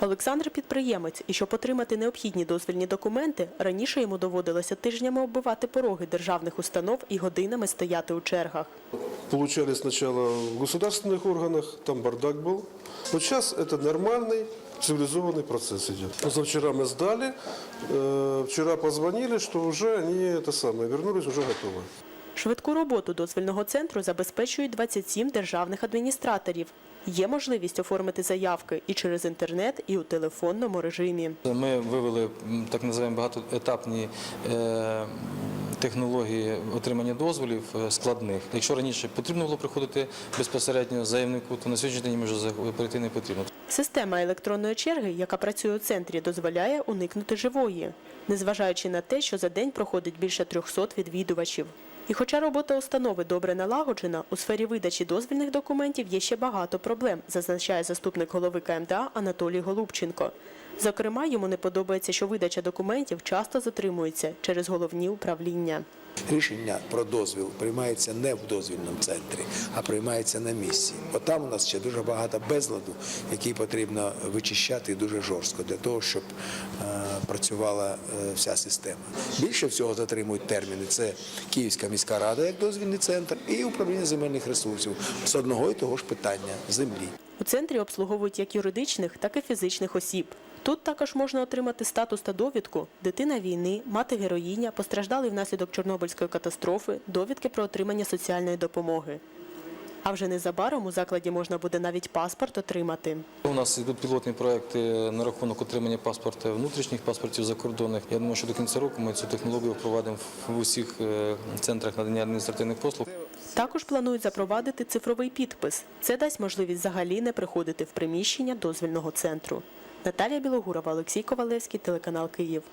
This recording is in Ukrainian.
Олександр підприємець, і щоб отримати необхідні дозвільні документи, раніше йому доводилося тижнями оббивати пороги державних установ і годинами стояти у чергах. Получали сначала в государственных органах, там бардак был. Вот сейчас это нормальный, цивилизованный процесс идет. Позавчера мы сдали, э, вчера позвонили, что уже они это самое, вернулись уже готовы. Швидку роботу дозвільного центру забезпечують 27 державних адміністраторів. Є можливість оформити заявки і через інтернет, і у телефонному режимі. Ми вивели так називаємо багатоетапні е, технології отримання дозволів е, складних. Якщо раніше потрібно було приходити безпосередньо заявнику, то на сьогоднішній день вже перейти не потрібно. Система електронної черги, яка працює у центрі, дозволяє уникнути живої, незважаючи на те, що за день проходить більше 300 відвідувачів. І хоча робота установи добре налагоджена, у сфері видачі дозвільних документів є ще багато проблем, зазначає заступник голови КМДА Анатолій Голубченко. Зокрема, йому не подобається, що видача документів часто затримується через головні управління. Рішення про дозвіл приймається не в дозвільному центрі, а приймається на місці. От там у нас ще дуже багато безладу, який потрібно вичищати дуже жорстко для того, щоб е, працювала е, вся система. Більше всього затримують терміни. Це Київська міська рада як дозвільний центр і управління земельних ресурсів з одного і того ж питання землі. У центрі обслуговують як юридичних, так і фізичних осіб. Тут також можна отримати статус та довідку дитина війни, мати героїня, постраждалий внаслідок Чорнобильської катастрофи, довідки про отримання соціальної допомоги. А вже незабаром у закладі можна буде навіть паспорт отримати. У нас йдуть пілотні проекти на рахунок отримання паспорта внутрішніх паспортів закордонних. Я думаю, що до кінця року ми цю технологію впровадимо в усіх е, центрах надання адміністративних послуг. Також планують запровадити цифровий підпис. Це дасть можливість взагалі не приходити в приміщення дозвільного центру. Наталія Білогурова, Олексій Ковалевський, телеканал Київ.